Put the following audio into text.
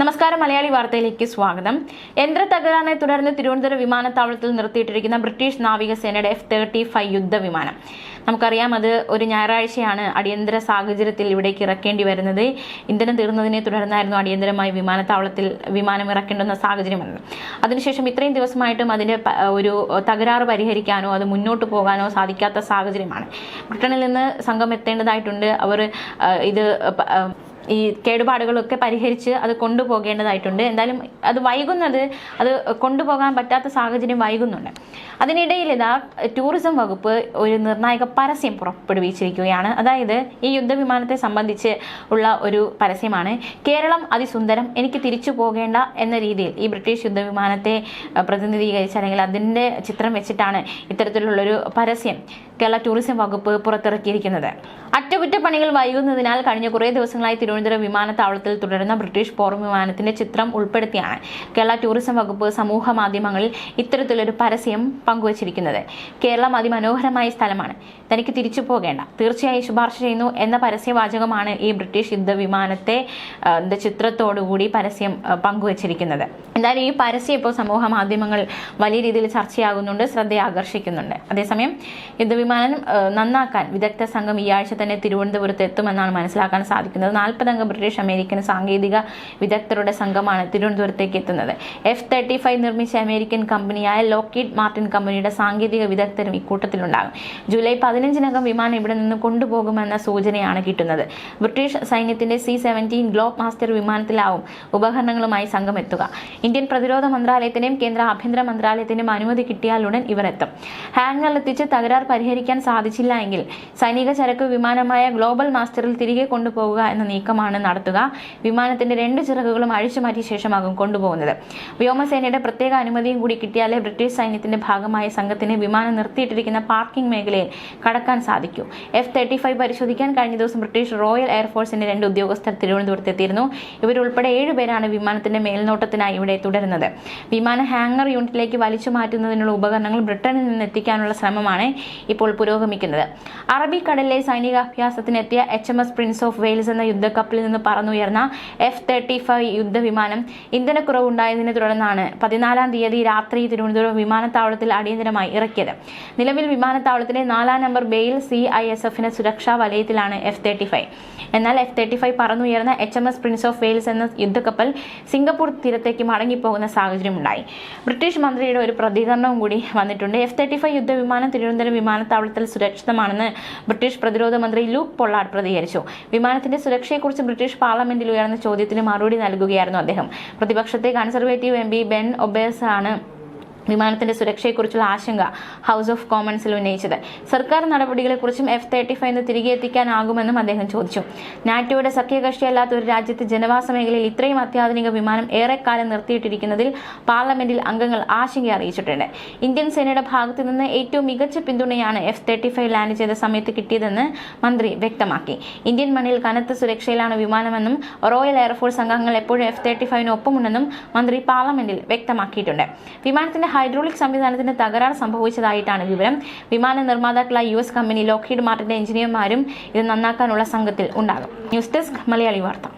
നമസ്കാരം മലയാളി വാർത്തയിലേക്ക് സ്വാഗതം. യന്ത്ര തകരാറിനെ തുടർന്ന് തിരുവനന്തപുരം വിമാനത്താവളത്തിൽ നിർത്തിയിട്ടിരിക്കുന്ന ബ്രിട്ടീഷ് നാവികസേനയുടെ എഫ് തേർട്ടി ഫൈവ് യുദ്ധവിമാനം. നമുക്കറിയാം അത് ഒരു ഞായറാഴ്ചയാണ് അടിയന്തര സാഹചര്യത്തിൽ ഇവിടേക്ക് ഇറക്കേണ്ടി വരുന്നത്. ഇന്ധനം തീർന്നതിനെ തുടർന്നായിരുന്നു അടിയന്തരമായി വിമാനത്താവളത്തിൽ വിമാനം ഇറക്കേണ്ടുന്ന സാഹചര്യം വന്നത്. അതിനുശേഷം ഇത്രയും ദിവസമായിട്ടും അതിന്റെ ഒരു തകരാറ് പരിഹരിക്കാനോ അത് മുന്നോട്ട് പോകാനോ സാധിക്കാത്ത സാഹചര്യമാണ്. ബ്രിട്ടനിൽ നിന്ന് സംഘം എത്തേണ്ടതായിട്ടുണ്ട്. അവർ ഇത് ഈ കേടുപാടുകളൊക്കെ പരിഹരിച്ച് അത് കൊണ്ടുപോകേണ്ടതായിട്ടുണ്ട്. എന്തായാലും അത് വൈകുന്നത് അത് കൊണ്ടുപോകാൻ പറ്റാത്ത സാഹചര്യം വൈകുന്നുണ്ട്. അതിനിടയിൽ ഇതാ ടൂറിസം വകുപ്പ് ഒരു നിർണായക പരസ്യം പുറപ്പെടുവിച്ചിരിക്കുകയാണ്. അതായത് ഈ യുദ്ധവിമാനത്തെ സംബന്ധിച്ച് ഉള്ള ഒരു പരസ്യമാണ്. കേരളം അതിസുന്ദരം എനിക്ക് തിരിച്ചു പോകേണ്ട എന്ന രീതിയിൽ ഈ ബ്രിട്ടീഷ് യുദ്ധവിമാനത്തെ പ്രതിനിധീകരിച്ച് അല്ലെങ്കിൽ അതിന്റെ ചിത്രം വെച്ചിട്ടാണ് ഇത്തരത്തിലുള്ളൊരു പരസ്യം കേരള ടൂറിസം വകുപ്പ് പുറത്തിറക്കിയിരിക്കുന്നത്. അറ്റകുറ്റപ്പണികൾ വൈകുന്നതിനാൽ കഴിഞ്ഞ കുറേ ദിവസങ്ങളായി തിരുവനന്തപുരം വിമാനത്താവളത്തിൽ തുടരുന്ന ബ്രിട്ടീഷ് പോർ വിമാനത്തിന്റെ ചിത്രം ഉൾപ്പെടുത്തിയാണ് കേരള ടൂറിസം വകുപ്പ് സമൂഹ മാധ്യമങ്ങളിൽ ഇത്തരത്തിലൊരു പരസ്യം പങ്കുവച്ചിരിക്കുന്നത്. കേരളം അതിമനോഹരമായ സ്ഥലമാണ്. തനിക്ക് തിരിച്ചു പോകേണ്ട. തീർച്ചയായും ശുപാർശ ചെയ്യുന്നു എന്ന പരസ്യവാചകമാണ് ഈ ബ്രിട്ടീഷ് യുദ്ധ വിമാനത്തെ ചിത്രത്തോടുകൂടി പരസ്യം പങ്കുവച്ചിരിക്കുന്നത്. എന്തായാലും ഈ പരസ്യം ഇപ്പോൾ സമൂഹ മാധ്യമങ്ങൾ വലിയ രീതിയിൽ ചർച്ചയാകുന്നുണ്ട് ശ്രദ്ധയാകർഷിക്കുന്നുണ്ട്. അതേസമയം യുദ്ധവിമാനം ആ, നന്നാക്കാൻ വിദഗ്ധ സംഘം ഈ ആഴ്ച തന്നെ തിരുവനന്തപുരത്ത് എത്തുമെന്നാണ് മനസ്സിലാക്കാൻ സാധിക്കുന്നത്. നാൽപ്പതംഗ ബ്രിട്ടീഷ് അമേരിക്കൻ സാങ്കേതിക വിദഗ്ധരുടെ സംഘമാണ് തിരുവനന്തപുരത്തേക്ക് എത്തുന്നത്. എഫ് തേർട്ടി ഫൈവ് നിർമ്മിച്ച അമേരിക്കൻ കമ്പനിയായ ലോക്കിഡ് മാർട്ടിൻ കമ്പനിയുടെ സാങ്കേതിക വിദഗ്ധരും ഇക്കൂട്ടത്തിലുണ്ടാകും. ജൂലൈ പതിനഞ്ചിനകം വിമാനം ഇവിടെ നിന്ന് കൊണ്ടുപോകുമെന്ന സൂചനയാണ് കിട്ടുന്നത്. ബ്രിട്ടീഷ് സൈന്യത്തിന്റെ സി സെവന്റീൻ ഗ്ലോബ് മാസ്റ്റർ വിമാനത്തിലാവും ഉപകരണങ്ങളുമായി സംഘം എത്തുക. ഇന്ത്യൻ പ്രതിരോധ മന്ത്രാലയത്തിന്റെയും കേന്ദ്ര ആഭ്യന്തര മന്ത്രാലയത്തിന്റെയും അനുമതി കിട്ടിയാലുടൻ ഇവർ എത്തും. ഹാങ്ങറിലെത്തിച്ച് തകരാർ പരിഹരിക്കാൻ സാധിച്ചില്ല എങ്കിൽ സൈനിക ചരക്ക് വിമാനമായ ഗ്ലോബൽ മാസ്റ്ററിൽ തിരികെ കൊണ്ടുപോകുക എന്ന നീക്കമാണ് നടത്തുക. വിമാനത്തിന്റെ രണ്ട് ചിറകുകളും അഴിച്ചുമാറ്റിയ ശേഷമാകും കൊണ്ടുപോകുന്നത്. വ്യോമസേനയുടെ പ്രത്യേക അനുമതിയും കൂടി കിട്ടിയാലേ ബ്രിട്ടീഷ് സൈന്യത്തിന്റെ ഭാഗമായ സംഘത്തിന് വിമാനം നിർത്തിയിട്ടിരിക്കുന്ന പാർക്കിംഗ് മേഖലയിൽ കടക്കാൻ സാധിക്കൂ. എഫ് തേർട്ടി ഫൈവ് പരിശോധിക്കാൻ കഴിഞ്ഞ ദിവസം ബ്രിട്ടീഷ് റോയൽ എയർഫോഴ്സിന്റെ രണ്ട് ഉദ്യോഗസ്ഥർ തിരുവനന്തപുരത്ത് എത്തിയിരുന്നു. ഇവരുൾപ്പെടെ ഏഴുപേരാണ് വിമാനത്തിന്റെ മേൽനോട്ടത്തിനായി ഇവിടെ തുടരുന്നത്. വിമാന ഹാങ്ങർ യൂണിറ്റിലേക്ക് വലിച്ചു മാറ്റുന്നതിനുള്ള ഉപകരണങ്ങൾ ബ്രിട്ടനിൽ നിന്ന് എത്തിക്കാനുള്ള ശ്രമമാണ്. ഇപ്പോൾ പുരോഗമിക്കുന്നത്. അറബിക്കടലിലെ സൈനികാഭ്യാസത്തിനെത്തിയ H M S prince of Wales എന്ന യുദ്ധക്കപ്പലിൽ നിന്ന് പറന്നുയർന്ന എഫ് തേർട്ടി ഫൈവ് യുദ്ധവിമാനം ഇന്ധനക്കുറവുണ്ടായതിനെ തുടർന്നാണ് പതിനാലാം തീയതി രാത്രി തിരുവനന്തപുരം വിമാനത്താവളത്തിൽ അടിയന്തരമായി ഇറക്കിയത്. നിലവിൽ വിമാനത്താവളത്തിലെ നാലാം number bail C I S എഫിന് സുരക്ഷാ വലയത്തിലാണ് എഫ് തേർട്ടി ഫൈവ്. എന്നാൽ F thirty five പറന്നുയർന്ന H M S prince of Wales എന്ന യുദ്ധക്കപ്പൽ സിംഗപ്പൂർ തീരത്തേക്ക് മടങ്ങിപ്പോകുന്ന സാഹചര്യമുണ്ടായി. ബ്രിട്ടീഷ് മന്ത്രിയുടെ ഒരു പ്രതികരണവും കൂടി വന്നിട്ടുണ്ട്. എഫ് തേർട്ടി ഫൈവ് യുദ്ധവിമാനം തിരുവനന്തപുരം വിമാനത്താവളത്തിൽ സുരക്ഷിതമാണെന്ന് ബ്രിട്ടീഷ് പ്രതിരോധ മന്ത്രി ലൂക്ക് പൊള്ളാർഡ് പ്രതികരിച്ചു. വിമാനത്തിന്റെ സുരക്ഷയെക്കുറിച്ച് ബ്രിട്ടീഷ് പാർലമെന്റിൽ ഉയർന്ന ചോദ്യത്തിന് മറുപടി നൽകുകയായിരുന്നു അദ്ദേഹം. പ്രതിപക്ഷത്തെ Conservative M P Ben Obese ആണ് വിമാനത്തിന്റെ സുരക്ഷയെക്കുറിച്ചുള്ള ആശങ്ക ഹൗസ് ഓഫ് കോമൺസിൽ ഉന്നയിച്ചത്. സർക്കാർ നടപടികളെക്കുറിച്ചും എഫ് തേർട്ടി ഫൈവ് തിരികെ എത്തിക്കാനാകുമെന്നും അദ്ദേഹം ചോദിച്ചു. നാറ്റോയുടെ സഖ്യകക്ഷിയല്ലാത്ത ഒരു രാജ്യത്തെ ജനവാസ മേഖലയിൽ ഇത്രയും അത്യാധുനിക വിമാനം ഏറെക്കാലം നിർത്തിയിട്ടിരിക്കുന്നതിൽ പാർലമെന്റിൽ അംഗങ്ങൾ ആശങ്ക അറിയിച്ചിട്ടുണ്ട്. ഇന്ത്യൻ സേനയുടെ ഭാഗത്തു നിന്ന് ഏറ്റവും മികച്ച പിന്തുണയാണ് എഫ് തേർട്ടി ഫൈവ് ലാൻഡ് ചെയ്ത സമയത്ത് കിട്ടിയതെന്ന് മന്ത്രി വ്യക്തമാക്കി. ഇന്ത്യൻ മണ്ണിൽ കനത്ത സുരക്ഷയിലാണ് വിമാനമെന്നും റോയൽ എയർഫോഴ്സ് അംഗങ്ങൾ എപ്പോഴും എഫ് തേർട്ടി ഫൈവിന് ഒപ്പമുണ്ടെന്നും മന്ത്രി പാർലമെന്റിൽ വ്യക്തമാക്കിയിട്ടുണ്ട്. വിമാനത്തിന്റെ ഹൈഡ്രോളിക് സംവിധാനത്തിന് തകരാർ സംഭവിച്ചതായിട്ടാണ് വിവരം. വിമാന നിർമ്മാതാക്കളായ യു എസ് കമ്പനി ലോക്ഹീഡ് മാർട്ടിന്റെ എഞ്ചിനീയർമാരും ഇത് നന്നാക്കാനുള്ള സംഘത്തിൽ ഉണ്ടാകും. ന്യൂസ് ഡെസ്ക് മലയാളി വാർത്ത.